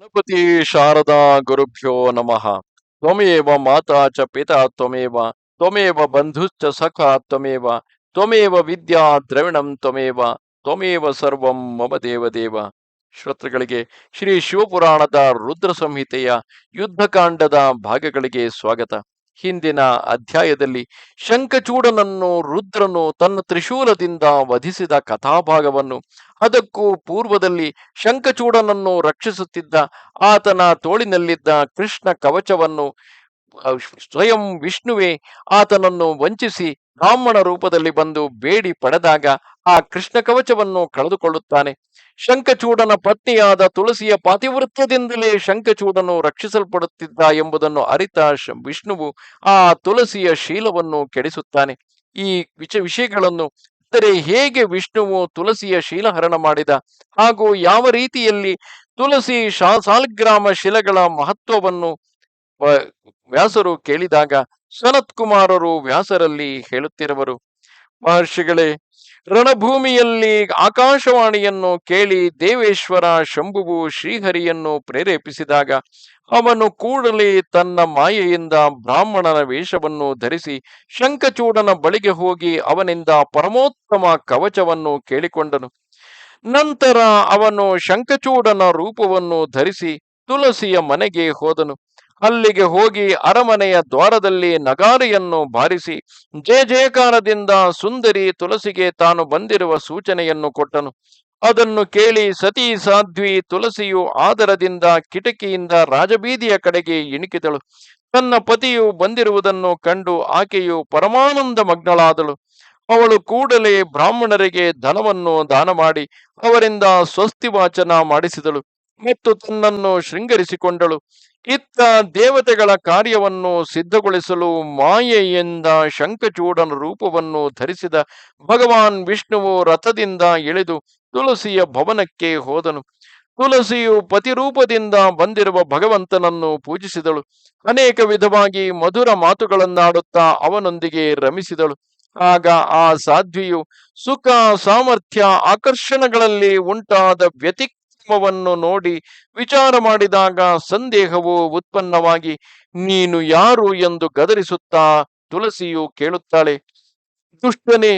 ಗಣಪತಿ ಶಾರದಾ ಗುರುಭ್ಯೋ ನಮಃ. ತ್ವಮೇವ ಮಾತಾ ಚ ಪಿತಾ ತ್ವಮೇವ ತ್ವಮೇವ ಬಂಧುಶ್ಚ ಸಖ ತ್ವಮೇವ ತ್ವಮೇವ ವಿದ್ಯಾ ದ್ರವಿಣಂ ತ್ವಮೇವ ತ್ವಮೇವ ಸರ್ವಂ ಮಮ ದೇವದೇವ ಶ್ರೋತೃಗಳಿಗೆ ಶ್ರೀ ಶಿವಪುರಾಣದ ರುದ್ರ ಸಂಹಿತೆಯ ಯುದ್ಧಕಾಂಡದ ಭಾಗಗಳಿಗೆ ಸ್ವಾಗತ. ಹಿಂದಿನ ಅಧ್ಯಾಯದಲ್ಲಿ ಶಂಖಚೂಡನನ್ನು ರುದ್ರನು ತನ್ನ ತ್ರಿಶೂಲದಿಂದ ವಧಿಸಿದ ಕಥಾಭಾಗವನ್ನು. ಅದಕ್ಕೂ ಪೂರ್ವದಲ್ಲಿ ಶಂಖಚೂಡನನ್ನು ರಕ್ಷಿಸುತ್ತಿದ್ದ ಆತನ ತೋಳಿನಲ್ಲಿದ್ದ ಕೃಷ್ಣ ಕವಚವನ್ನು ಸ್ವಯಂ ವಿಷ್ಣುವೇ ಆತನನ್ನು ವಂಚಿಸಿ ಬ್ರಾಹ್ಮಣ ರೂಪದಲ್ಲಿ ಬಂದು ಬೇಡಿ ಪಡೆದಾಗ ಆ ಕೃಷ್ಣ ಕವಚವನ್ನು ಕಳೆದುಕೊಳ್ಳುತ್ತಾನೆ. ಶಂಖಚೂಡನ ಪತ್ನಿಯಾದ ತುಳಸಿಯ ಪಾತಿವೃತ್ಯದಿಂದಲೇ ಶಂಖಚೂಡನು ರಕ್ಷಿಸಲ್ಪಡುತ್ತಿದ್ದ ಎಂಬುದನ್ನು ಅರಿತ ವಿಷ್ಣುವು ಆ ತುಳಸಿಯ ಶೀಲವನ್ನು ಕೆಡಿಸುತ್ತಾನೆ. ಈ ವಿಚ ವಿಷಯಗಳನ್ನು ಅಂದರೆ ಹೇಗೆ ವಿಷ್ಣುವು ತುಳಸಿಯ ಶೀಲಹರಣ ಮಾಡಿದ? ಹಾಗೂ ಯಾವ ರೀತಿಯಲ್ಲಿ ತುಳಸಿ ಶಾ ಸಾಲ್ಗ್ರಾಮ ಶಿಲೆಗಳ ಮಹತ್ವವನ್ನು ವ್ಯಾಸರು ಕೇಳಿದಾಗ ಸನತ್ ಕುಮಾರರು ವ್ಯಾಸರಲ್ಲಿ ಹೇಳುತ್ತಿರುವರು. ಮಹರ್ಷಿಗಳೇ ರಣಭೂಮಿಯಲ್ಲಿ ಆಕಾಶವಾಣಿಯನ್ನು ಕೇಳಿ ದೇವೇಶ್ವರ ಶಂಭುವು ಶ್ರೀಹರಿಯನ್ನು ಪ್ರೇರೇಪಿಸಿದಾಗ ಅವನು ಕೂಡಲೇ ತನ್ನ ಮಾಯೆಯಿಂದ ಬ್ರಾಹ್ಮಣನ ವೇಷವನ್ನು ಧರಿಸಿ ಶಂಖಚೂಡನ ಬಳಿಗೆ ಹೋಗಿ ಅವನಿಂದ ಪರಮೋತ್ತಮ ಕವಚವನ್ನು ಕೇಳಿಕೊಂಡನು. ನಂತರ ಅವನು ಶಂಖಚೂಡನ ರೂಪವನ್ನು ಧರಿಸಿ ತುಳಸಿಯ ಮನೆಗೆ ಹೋದನು. ಅಲ್ಲಿಗೆ ಹೋಗಿ ಅರಮನೆಯ ದ್ವಾರದಲ್ಲಿ ನಗಾರಿಯನ್ನು ಬಾರಿಸಿ ಜಯ ಜಯಕಾರದಿಂದ ಸುಂದರಿ ತುಳಸಿಗೆ ತಾನು ಬಂದಿರುವ ಸೂಚನೆಯನ್ನು ಕೊಟ್ಟನು. ಅದನ್ನು ಕೇಳಿ ಸತಿ ಸಾಧ್ವಿ ತುಳಸಿಯು ಆದರದಿಂದ ಕಿಟಕಿಯಿಂದ ರಾಜಬೀದಿಯ ಕಡೆಗೆ ಇಣುಕಿದಳು. ತನ್ನ ಪತಿಯು ಬಂದಿರುವುದನ್ನು ಕಂಡು ಆಕೆಯು ಪರಮಾನಂದ ಮಗ್ನಳಾದಳು. ಅವಳು ಕೂಡಲೇ ಬ್ರಾಹ್ಮಣರಿಗೆ ಧನವನ್ನು ದಾನ ಮಾಡಿ ಅವರಿಂದ ಸ್ವಸ್ತಿ ವಾಚನ ಮಾಡಿಸಿದಳು. ಮತ್ತು ತನ್ನನ್ನು ಶೃಂಗರಿಸಿಕೊಂಡಳು. ಇತ್ತ ದೇವತೆಗಳ ಕಾರ್ಯವನ್ನು ಸಿದ್ಧಗೊಳಿಸಲು ಮಾಯೆಯಿಂದ ಶಂಖಚೂಡನ ರೂಪವನ್ನು ಧರಿಸಿದ ಭಗವಾನ್ ವಿಷ್ಣುವು ರಥದಿಂದ ಇಳಿದು ತುಳಸಿಯ ಭವನಕ್ಕೆ ಹೋದನು. ತುಳಸಿಯು ಪತಿರೂಪದಿಂದ ಬಂದಿರುವ ಭಗವಂತನನ್ನು ಪೂಜಿಸಿದಳು. ಅನೇಕ ವಿಧವಾಗಿ ಮಧುರ ಮಾತುಗಳನ್ನಾಡುತ್ತಾ ಅವನೊಂದಿಗೆ ರಮಿಸಿದಳು. ಆಗ ಆ ಸಾಧ್ವಿಯು ಸುಖ, ಸಾಮರ್ಥ್ಯ, ಆಕರ್ಷಣಗಳಲ್ಲಿ ಉಂಟಾದ ವ್ಯತಿಕ್ರಮವನ್ನು ನೋಡಿ ವಿಚಾರ ಮಾಡಿದಾಗ ಸಂದೇಹವು ಉತ್ಪನ್ನವಾಗಿ, ನೀನು ಯಾರು ಎಂದು ಗದರಿಸುತ್ತಾ? ತುಳಸಿಯು ಕೇಳುತ್ತಾಳೆ. ದುಷ್ಟನೇ,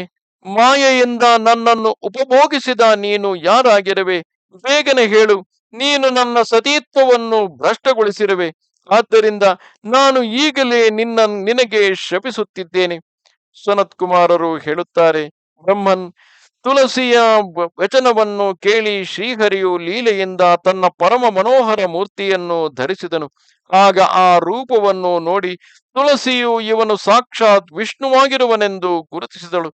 ಮಾಯೆಯಿಂದ ನನ್ನನ್ನು ಉಪಭೋಗಿಸಿದ ನೀನು ಯಾರಾಗಿರುವೆ? ಬೇಗನೆ ಹೇಳು, ನೀನು ನನ್ನ ಸತೀತ್ವವನ್ನು ಭ್ರಷ್ಟಗೊಳಿಸಿರುವೆ. ಆದ್ದರಿಂದ ನಾನು ಈಗಲೇ ನಿನ್ನ, ನಿನಗೆ ಶಪಿಸುತ್ತಿದ್ದೇನೆ. ಸನತ್ ಕುಮಾರರು ಹೇಳುತ್ತಾರೆ, ಬ್ರಹ್ಮನ್ ತುಳಸಿಯ ವಚನವನ್ನು ಕೇಳಿ ಶ್ರೀಹರಿಯು ಲೀಲೆಯಿಂದ ತನ್ನ ಪರಮ ಮನೋಹರ ಮೂರ್ತಿಯನ್ನು ಧರಿಸಿದನು. ಆಗ ಆ ರೂಪವನ್ನು ನೋಡಿ ತುಳಸಿಯು ಇವನು ಸಾಕ್ಷಾತ್ ವಿಷ್ಣುವಾಗಿರುವನೆಂದು ಗುರುತಿಸಿದಳು.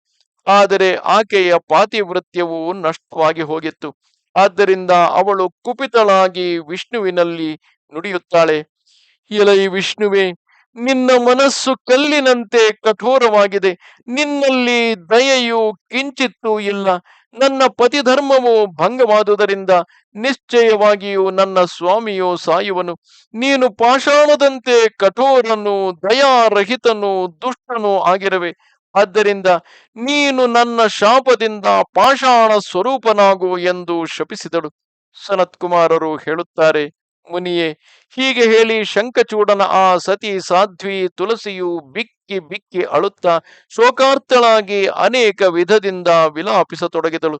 ಆದರೆ ಆಕೆಯ ಪಾತಿವೃತ್ಯವು ನಷ್ಟವಾಗಿ ಹೋಗಿತ್ತು. ಆದ್ದರಿಂದ ಅವಳು ಕುಪಿತಳಾಗಿ ವಿಷ್ಣುವಿನಲ್ಲಿ ನುಡಿಯುತ್ತಾಳೆ. ಎಲೈ ವಿಷ್ಣುವೆ ನಿನ್ನ ಮನಸ್ಸು ಕಲ್ಲಿನಂತೆ ಕಠೋರವಾಗಿದೆ. ನಿನ್ನಲ್ಲಿ ದಯೆಯು ಕಿಂಚಿತ್ತೂ ಇಲ್ಲ. ನನ್ನ ಪತಿಧರ್ಮವು ಭಂಗವಾದುದರಿಂದ ನಿಶ್ಚಯವಾಗಿಯೂ ನನ್ನ ಸ್ವಾಮಿಯು ಸಾಯುವನು. ನೀನು ಪಾಷಾಣದಂತೆ ಕಠೋರನು ದಯಾರಹಿತನು ದುಷ್ಟನು ಆಗಿರುವೆ. ಆದ್ದರಿಂದ ನೀನು ನನ್ನ ಶಾಪದಿಂದ ಪಾಷಾಣ ಸ್ವರೂಪನಾಗು ಎಂದು ಶಪಿಸಿದಳು. ಸನತ್ ಕುಮಾರರು ಹೇಳುತ್ತಾರೆ ಮುನಿಯೇ, ಹೀಗೆ ಹೇಳಿ ಶಂಕಚೂಡನ ಆ ಸತಿ ಸಾಧ್ವಿ ತುಳಸಿಯು ಬಿಕ್ಕಿ ಬಿಕ್ಕಿ ಅಳುತ್ತಾ ಶೋಕಾರ್ತಳಾಗಿ ಅನೇಕ ವಿಧದಿಂದ ವಿಲಾಪಿಸತೊಡಗಿದಳು.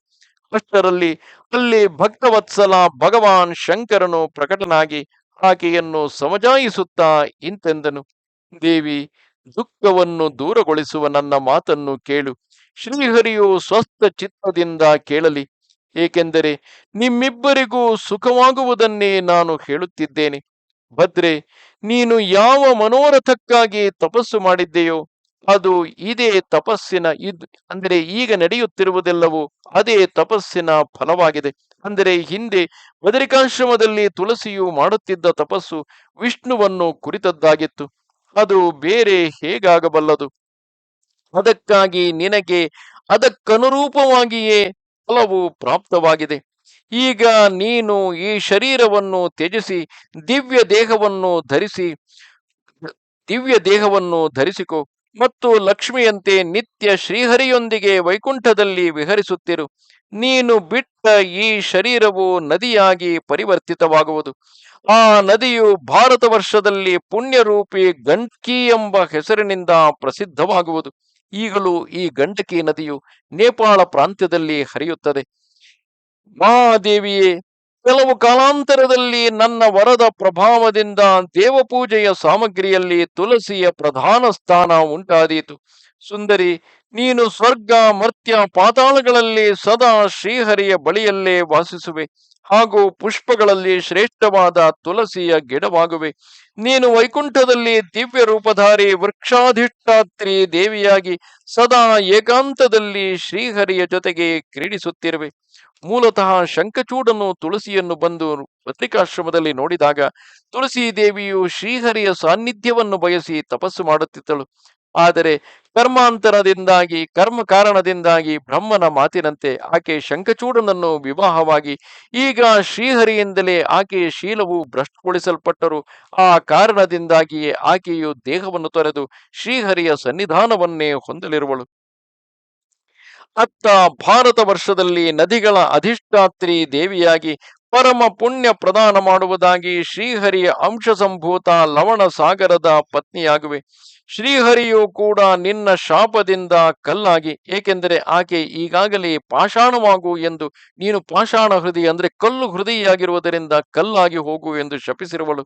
ಅಷ್ಟರಲ್ಲಿ ಅಲ್ಲಿ ಭಕ್ತವತ್ಸಲ ಭಗವಾನ್ ಶಂಕರನು ಪ್ರಕಟನಾಗಿ ಆಕೆಯನ್ನು ಸಮಜಾಯಿಸುತ್ತಾ ಇಂತೆಂದನು. ದೇವಿ, ದುಃಖವನ್ನು ದೂರಗೊಳಿಸುವ ನನ್ನ ಮಾತನ್ನು ಕೇಳು. ಶ್ರೀಹರಿಯು ಸ್ವಸ್ಥ ಚಿತ್ತದಿಂದ ಕೇಳಲಿ. ಏಕೆಂದರೆ ನಿಮ್ಮಿಬ್ಬರಿಗೂ ಸುಖವಾಗುವುದನ್ನೇ ನಾನು ಹೇಳುತ್ತಿದ್ದೇನೆ. ಭದ್ರೆ, ನೀನು ಯಾವ ಮನೋರಥಕ್ಕಾಗಿ ತಪಸ್ಸು ಮಾಡಿದ್ದೆಯೋ, ಅದು ಇದೇ ತಪಸ್ಸಿನ ಇದ್, ಅಂದರೆ ಈಗ ನಡೆಯುತ್ತಿರುವುದೆಲ್ಲವೂ ಅದೇ ತಪಸ್ಸಿನ ಫಲವಾಗಿದೆ. ಅಂದರೆ ಹಿಂದೆ ಬದರಿಕಾಶ್ರಮದಲ್ಲಿ ತುಳಸಿಯು ಮಾಡುತ್ತಿದ್ದ ತಪಸ್ಸು ವಿಷ್ಣುವನ್ನು ಕುರಿತದ್ದಾಗಿತ್ತು. ಅದು ಬೇರೆ ಹೇಗಾಗಬಲ್ಲದು? ಅದಕ್ಕಾಗಿ ನಿನಗೆ ಅದಕ್ಕನುರೂಪವಾಗಿಯೇ ಫಲವು ಪ್ರಾಪ್ತವಾಗಿದೆ. ಈಗ ನೀನು ಈ ಶರೀರವನ್ನು ತ್ಯಜಿಸಿ, ದಿವ್ಯ ದೇಹವನ್ನು ಧರಿಸಿ, ದಿವ್ಯ ದೇಹವನ್ನು ಧರಿಸಿಕೊ ಮತ್ತು ಲಕ್ಷ್ಮಿಯಂತೆ ನಿತ್ಯ ಶ್ರೀಹರಿಯೊಂದಿಗೆ ವೈಕುಂಠದಲ್ಲಿ ವಿಹರಿಸುತ್ತಿರು. ನೀನು ಬಿಟ್ಟ ಈ ಶರೀರವು ನದಿಯಾಗಿ ಪರಿವರ್ತಿತವಾಗುವುದು. ಆ ನದಿಯು ಭಾರತ ವರ್ಷದಲ್ಲಿ ಪುಣ್ಯರೂಪಿ ಗಂಟ್ಕಿ ಎಂಬ ಹೆಸರಿನಿಂದ ಪ್ರಸಿದ್ಧವಾಗುವುದು. ಈಗಲೂ ಈ ಗಂಡಕಿ ನದಿಯು ನೇಪಾಳ ಪ್ರಾಂತ್ಯದಲ್ಲಿ ಹರಿಯುತ್ತದೆ. ಮಹಾದೇವಿಯೇ, ಕೆಲವು ಕಾಲಾಂತರದಲ್ಲಿ ನನ್ನ ವರದ ಪ್ರಭಾವದಿಂದ ದೇವಪೂಜೆಯ ಸಾಮಗ್ರಿಯಲ್ಲಿ ತುಳಸಿಯ ಪ್ರಧಾನ ಸ್ಥಾನ ಉಂಟಾದೀತು. ಸುಂದರಿ, ನೀನು ಸ್ವರ್ಗ, ಮರ್ತ್ಯ, ಪಾತಾಳಗಳಲ್ಲಿ ಸದಾ ಶ್ರೀಹರಿಯ ಬಳಿಯಲ್ಲೇ ವಾಸಿಸುವೆ. ಹಾಗೂ ಪುಷ್ಪಗಳಲ್ಲಿ ಶ್ರೇಷ್ಠವಾದ ತುಳಸಿಯ ಗಿಡವಾಗುವೆ. ನೀನು ವೈಕುಂಠದಲ್ಲಿ ದಿವ್ಯ ರೂಪಧಾರಿ ವೃಕ್ಷಾಧಿಷ್ಠಾತ್ರಿ ದೇವಿಯಾಗಿ ಸದಾ ಏಕಾಂತದಲ್ಲಿ ಶ್ರೀಹರಿಯ ಜೊತೆಗೆ ಕ್ರೀಡಿಸುತ್ತಿರುವೆ. ಮೂಲತಃ ಶಂಕಚೂಡನು ತುಳಸಿಯನ್ನು ಬಂದು ಪತ್ರಿಕಾಶ್ರಮದಲ್ಲಿ ನೋಡಿದಾಗ ತುಳಸಿ ದೇವಿಯು ಶ್ರೀಹರಿಯ ಸಾನ್ನಿಧ್ಯವನ್ನು ಬಯಸಿ ತಪಸ್ಸು ಮಾಡುತ್ತಿದ್ದಳು. ಆದರೆ ಕರ್ಮಾಂತರದಿಂದಾಗಿ, ಕರ್ಮ ಕಾರಣದಿಂದಾಗಿ ಬ್ರಹ್ಮನ ಮಾತಿನಂತೆ ಆಕೆ ಶಂಖಚೂಡನನ್ನು ವಿವಾಹವಾಗಿ, ಈಗ ಶ್ರೀಹರಿಯಿಂದಲೇ ಆಕೆಯ ಶೀಲವು ಭ್ರಷ್ಟಗೊಳಿಸಲ್ಪಟ್ಟರು. ಆ ಕಾರಣದಿಂದಾಗಿಯೇ ಆಕೆಯು ದೇಹವನ್ನು ತೊರೆದು ಶ್ರೀಹರಿಯ ಸನ್ನಿಧಾನವನ್ನೇ ಹೊಂದಲಿರುವಳು. ಅತ್ತ ಭಾರತ ವರ್ಷದಲ್ಲಿ ನದಿಗಳ ಅಧಿಷ್ಠಾತ್ರಿ ದೇವಿಯಾಗಿ ಪರಮ ಪುಣ್ಯ ಪ್ರದಾನ ಮಾಡುವುದಾಗಿ ಶ್ರೀಹರಿಯ ಅಂಶ ಸಂಭೂತ ಲವಣ ಸಾಗರದ ಪತ್ನಿಯಾಗುವೆ. ಶ್ರೀಹರಿಯು ಕೂಡ ನಿನ್ನ ಶಾಪದಿಂದ ಕಲ್ಲಾಗಿ, ಏಕೆಂದರೆ ಆಕೆ ಈಗಾಗಲೇ ಪಾಷಾಣವಾಗು ಎಂದು, ನೀನು ಪಾಷಾಣ ಹೃದಯ, ಅಂದ್ರೆ ಕಲ್ಲು ಹೃದಯಾಗಿರುವುದರಿಂದ ಕಲ್ಲಾಗಿ ಹೋಗು ಎಂದು ಶಪಿಸಿರುವಳು.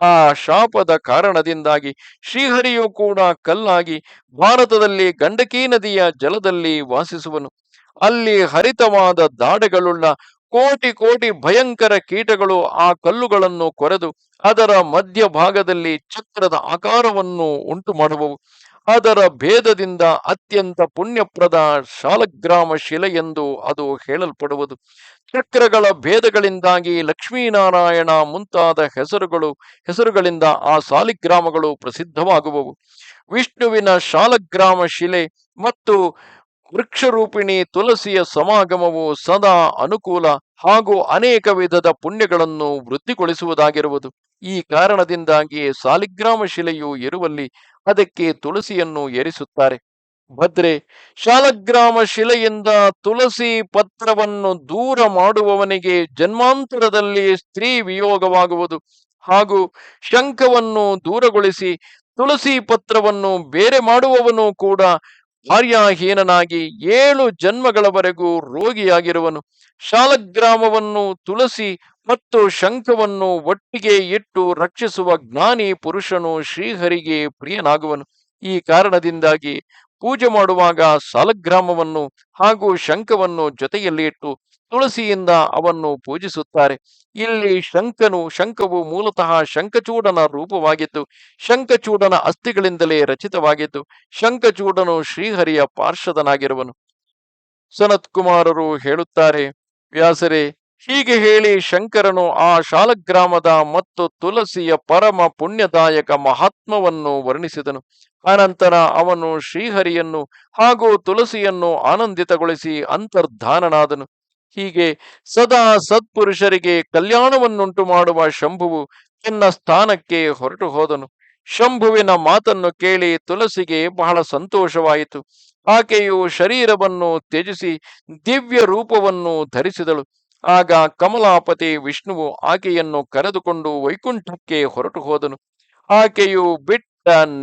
ಆ ಶಾಪದ ಕಾರಣದಿಂದಾಗಿ ಶ್ರೀಹರಿಯು ಕೂಡ ಕಲ್ಲಾಗಿ ಭಾರತದಲ್ಲಿ ಗಂಡಕಿ ನದಿಯ ಜಲದಲ್ಲಿ ವಾಸಿಸುವನು. ಅಲ್ಲಿ ಹರಿತವಾದ ದಾಡೆಗಳುಳ್ಳ ಕೋಟಿ ಕೋಟಿ ಭಯಂಕರ ಕೀಟಗಳು ಆ ಕಲ್ಲುಗಳನ್ನು ಕೊರೆದು ಅದರ ಮಧ್ಯಭಾಗದಲ್ಲಿ ಚಕ್ರದ ಆಕಾರವನ್ನು ಉಂಟು ಮಾಡುವವು ಅದರ ಭೇದದಿಂದ ಅತ್ಯಂತ ಪುಣ್ಯಪ್ರದ ಶಾಲಗ್ರಾಮ ಶಿಲೆ ಎಂದು ಅದು ಹೇಳಲ್ಪಡುವುದು. ಚಕ್ರಗಳ ಭೇದಗಳಿಂದಾಗಿ ಲಕ್ಷ್ಮೀನಾರಾಯಣ ಮುಂತಾದ ಹೆಸರುಗಳು, ಹೆಸರುಗಳಿಂದ ಆ ಸಾಲಿಗ್ರಾಮಗಳು ಪ್ರಸಿದ್ಧವಾಗುವವು. ವಿಷ್ಣುವಿನ ಶಾಲಗ್ರಾಮ ಶಿಲೆ ಮತ್ತು ವೃಕ್ಷರೂಪಿಣಿ ತುಳಸಿಯ ಸಮಾಗಮವು ಸದಾ ಅನುಕೂಲ ಹಾಗೂ ಅನೇಕ ವಿಧದ ಪುಣ್ಯಗಳನ್ನು ವೃದ್ಧಿಗೊಳಿಸುವುದಾಗಿರುವುದು. ಈ ಕಾರಣದಿಂದಾಗಿ ಸಾಲಿಗ್ರಾಮ ಶಿಲೆಯು ಇರುವಲ್ಲಿ ಅದಕ್ಕೆ ತುಳಸಿಯನ್ನು ಏರಿಸುತ್ತಾರೆ. ಭದ್ರೆ, ಶಾಲಗ್ರಾಮ ಶಿಲೆಯಿಂದ ತುಳಸಿ ಪತ್ರವನ್ನು ದೂರ ಮಾಡುವವನಿಗೆ ಜನ್ಮಾಂತರದಲ್ಲಿ ಸ್ತ್ರೀ ವಿಯೋಗವಾಗುವುದು ಹಾಗೂ ಶಂಕವನ್ನು ದೂರಗೊಳಿಸಿ ತುಳಸಿ ಪತ್ರವನ್ನು ಬೇರೆ ಮಾಡುವವನು ಕೂಡ ಭಾರ್ಯಾಹೀನನಾಗಿ ಏಳು ಜನ್ಮಗಳವರೆಗೂ ರೋಗಿಯಾಗಿರುವನು. ಶಾಲಗ್ರಾಮವನ್ನು ತುಳಸಿ ಮತ್ತು ಶಂಖವನ್ನು ಒಟ್ಟಿಗೆ ಇಟ್ಟು ರಕ್ಷಿಸುವ ಜ್ಞಾನಿ ಪುರುಷನು ಶ್ರೀಹರಿಗೆ ಪ್ರಿಯನಾಗುವನು. ಈ ಕಾರಣದಿಂದಾಗಿ ಪೂಜೆ ಮಾಡುವಾಗ ಸಾಲಗ್ರಾಮವನ್ನು ಹಾಗೂ ಶಂಖವನ್ನು ಜೊತೆಯಲ್ಲಿ ಇಟ್ಟು ತುಳಸಿಯಿಂದ ಅವನ್ನು ಪೂಜಿಸುತ್ತಾರೆ. ಇಲ್ಲಿ ಶಂಕನು ಶಂಕವು ಮೂಲತಃ ಶಂಕಚೂಡನ ರೂಪವಾಗಿದ್ದು ಶಂಕಚೂಡನ ಅಸ್ಥಿಗಳಿಂದಲೇ ರಚಿತವಾಗಿದ್ದು ಶಂಕಚೂಡನು ಶ್ರೀಹರಿಯ ಪಾರ್ಷದನಾಗಿರುವನು. ಸನತ್ ಕುಮಾರರು ಹೇಳುತ್ತಾರೆ, ವ್ಯಾಸರೇ, ಹೀಗೆ ಹೇಳಿ ಶಂಕರನು ಆ ಶಾಲಗ್ರಾಮದ ಮತ್ತು ತುಳಸಿಯ ಪರಮ ಪುಣ್ಯದಾಯಕ ಮಹಾತ್ಮವನ್ನು ವರ್ಣಿಸಿದನು. ಅನಂತರ ಅವನು ಶ್ರೀಹರಿಯನ್ನು ಹಾಗೂ ತುಳಸಿಯನ್ನು ಆನಂದಿತಗೊಳಿಸಿ ಅಂತರ್ಧಾನನಾದನು. ಹೀಗೆ ಸದಾ ಸತ್ಪುರುಷರಿಗೆ ಕಲ್ಯಾಣವನ್ನುಂಟು ಮಾಡುವ ಶಂಭುವು ತನ್ನ ಸ್ಥಾನಕ್ಕೆ ಹೊರಟು ಹೋದನು. ಶಂಭುವಿನ ಮಾತನ್ನು ಕೇಳಿ ತುಳಸಿಗೆ ಬಹಳ ಸಂತೋಷವಾಯಿತು. ಆಕೆಯು ಶರೀರವನ್ನು ತ್ಯಜಿಸಿ ದಿವ್ಯ ರೂಪವನ್ನು ಧರಿಸಿದಳು. ಆಗ ಕಮಲಾಪತಿ ವಿಷ್ಣುವು ಆಕೆಯನ್ನು ಕರೆದುಕೊಂಡು ವೈಕುಂಠಕ್ಕೆ ಹೊರಟು ಹೋದನು. ಆಕೆಯು ಬಿಟ್ಟ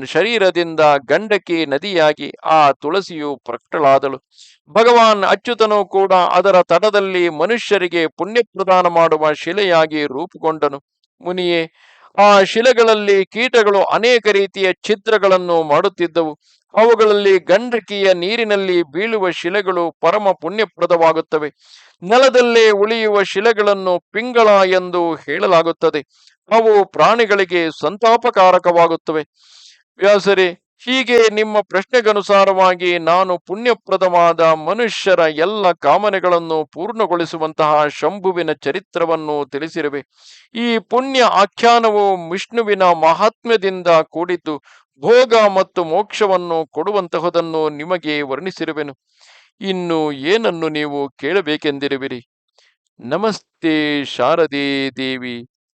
ಶರೀರದಿಂದ ಗಂಡಕಿ ನದಿಯಾಗಿ ಆ ತುಳಸಿಯು ಪ್ರಕಟಳಾದಳು. ಭಗವಾನ್ ಅಚ್ಯುತನು ಕೂಡ ಅದರ ತಡದಲ್ಲಿ ಮನುಷ್ಯರಿಗೆ ಪುಣ್ಯ ಪ್ರದಾನ ಮಾಡುವ ಶಿಲೆಯಾಗಿ ರೂಪುಗೊಂಡನು. ಮುನಿಯೇ, ಆ ಶಿಲೆಗಳಲ್ಲಿ ಕೀಟಗಳು ಅನೇಕ ರೀತಿಯ ಛಿದ್ರಗಳನ್ನು ಮಾಡುತ್ತಿದ್ದವು. ಅವುಗಳಲ್ಲಿ ಗಂಡಕಿಯ ನೀರಿನಲ್ಲಿ ಬೀಳುವ ಶಿಲೆಗಳು ಪರಮ ಪುಣ್ಯಪ್ರದವಾಗುತ್ತವೆ. ನೆಲದಲ್ಲೇ ಉಳಿಯುವ ಶಿಲೆಗಳನ್ನು ಪಿಂಗಳ ಎಂದು ಹೇಳಲಾಗುತ್ತದೆ. ಅವು ಪ್ರಾಣಿಗಳಿಗೆ ಸಂತಾಪಕಾರಕವಾಗುತ್ತವೆ. ವ್ಯಾಸರಿ, ಹೀಗೆ ನಿಮ್ಮ ಪ್ರಶ್ನೆಗನುಸಾರವಾಗಿ ನಾನು ಪುಣ್ಯಪ್ರದವಾದ ಮನುಷ್ಯರ ಎಲ್ಲ ಕಾಮನೆಗಳನ್ನು ಪೂರ್ಣಗೊಳಿಸುವಂತಹ ಶಂಭುವಿನ ಚರಿತ್ರವನ್ನು ತಿಳಿಸಿರುವೆ. ಈ ಪುಣ್ಯ ಆಖ್ಯಾನವು ವಿಷ್ಣುವಿನ ಮಹಾತ್ಮ್ಯದಿಂದ ಕೂಡಿದ್ದು ಭೋಗ ಮತ್ತು ಮೋಕ್ಷವನ್ನು ಕೊಡುವಂತಹದನ್ನು ನಿಮಗೆ ವರ್ಣಿಸಿರುವೆನು. ಇನ್ನು ಏನನ್ನು ನೀವು ಕೇಳಬೇಕೆಂದಿರುವಿರಿ? ನಮಸ್ತೆ ಶಾರದೆ ದೇವಿ.